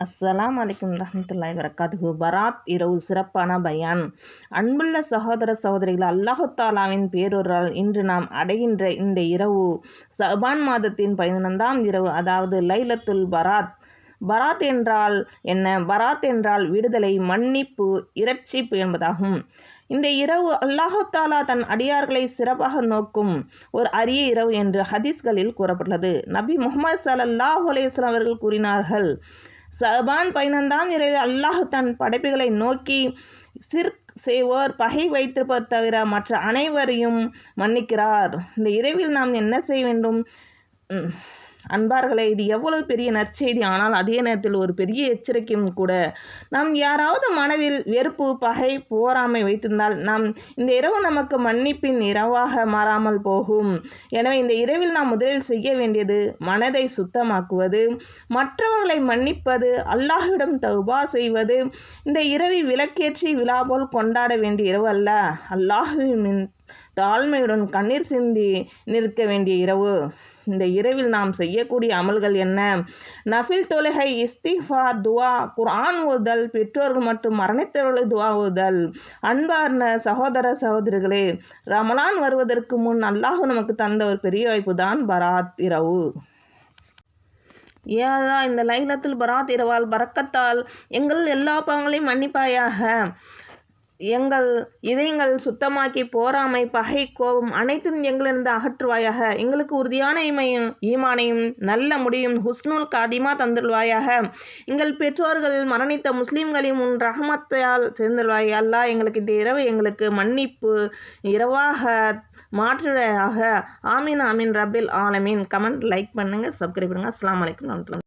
அஸ்ஸலாம் அலைக்கும் ரஹமத்துல்லாஹி வரகாத்துஹு பராத் இரவு சிறப்பான பயான். அன்புள்ள சகோதர சகோதரிகள் அல்லாஹுத்தாலாவின் பேரொருளால் இன்று நாம் அடைகின்ற இந்த இரவு சபான் மாதத்தின் பதினைந்தாம் இரவு அதாவது லைலத்துல் பராத். பராத் என்றால் என்ன? பராத் என்றால் விடுதலை மன்னிப்பு இரட்சிப்பு என்பதாகும். இந்த இரவு அல்லாஹாலா தன் அடியார்களை சிறப்பாக நோக்கும் ஒரு அரிய இரவு என்று ஹதீஸ்களில் கூறப்பட்டுள்ளது. நபி முகமது சல்லாஹ் அலையுஸ்லாம் அவர்கள் கூறினார்கள் சபான் பதினைந்தாம் இரவில் அல்லாஹ் தன் படைப்புகளை நோக்கி சிற் செய்வோர் பகை வைத்திருப்பவர் தவிர மற்ற அனைவரையும் மன்னிக்கிறார். இந்த இரவில் நாம் என்ன செய்ய வேண்டும்? அன்பார்களே இது எவ்வளவு பெரிய நற்செய்தி. ஆனால் அதே நேரத்தில் ஒரு பெரிய எச்சரிக்கையும் கூட. நாம் யாராவது மனதில் வெறுப்பு பகை போராமை வைத்திருந்தால் நாம் இந்த இரவு நமக்கு மன்னிப்பின் இரவாக மாறாமல் போகும். எனவே இந்த இரவில் நாம் முதலில் செய்ய வேண்டியது மனதை சுத்தமாக்குவது மற்றவர்களை மன்னிப்பது அல்லாஹ்விடம் தௌபா செய்வது. இந்த இரவி விளக்கேற்றி விழா போல் கொண்டாட வேண்டிய இரவு அல்ல அல்லாஹுவின் தாழ்மையுடன் கண்ணீர் சிந்தி நிற்க வேண்டிய இரவு. இந்த இரவில் நாம் செய்யக்கூடிய அமல்கள் என்ன? நஃபில் தொழுகை இஸ்திஃபார் துவா குர்ஆன் ஓதல் பெற்றோர்கள் மற்றும் மரணித்தவர்களை துவா ஓதல் அன்பார்ந்த சகோதர சகோதரிகளே ரமலான் வருவதற்கு முன் அல்லாஹ் நமக்கு தந்த ஒரு பெரிய வாய்ப்பு தான் பராத் இரவு. ஏதா இந்த லைலத்தில் பராத் இரவால் பறக்கத்தால் எங்கள் எல்லா பாவங்களையும் மன்னிப்பாயாக? எங்கள் இதயங்கள் சுத்தமாக்கி போராமை பகை கோபம் அனைத்தும் எங்களிருந்து அகற்றுவாயாக. எங்களுக்கு உறுதியான இமையும் ஈமானையும் நல்ல முடியும் ஹுஸ்னுல் காதிமா தந்துள்வாயாக. எங்கள் பெற்றோர்கள் மரணித்த முஸ்லீம்களையும் உன் ரஹமத்தையால் சேர்ந்துள்வாய். அல்லா எங்களுக்கு இந்த இரவு எங்களுக்கு மன்னிப்பு இரவாக மாற்றுடையாக ஆமீன் ஆமீன் ரபில் ஆலமீன். கமெண்ட் லைக் பண்ணுங்கள் சப்ஸ்கிரைப் பண்ணுங்கள் அஸ்லாம் வலைக்கம்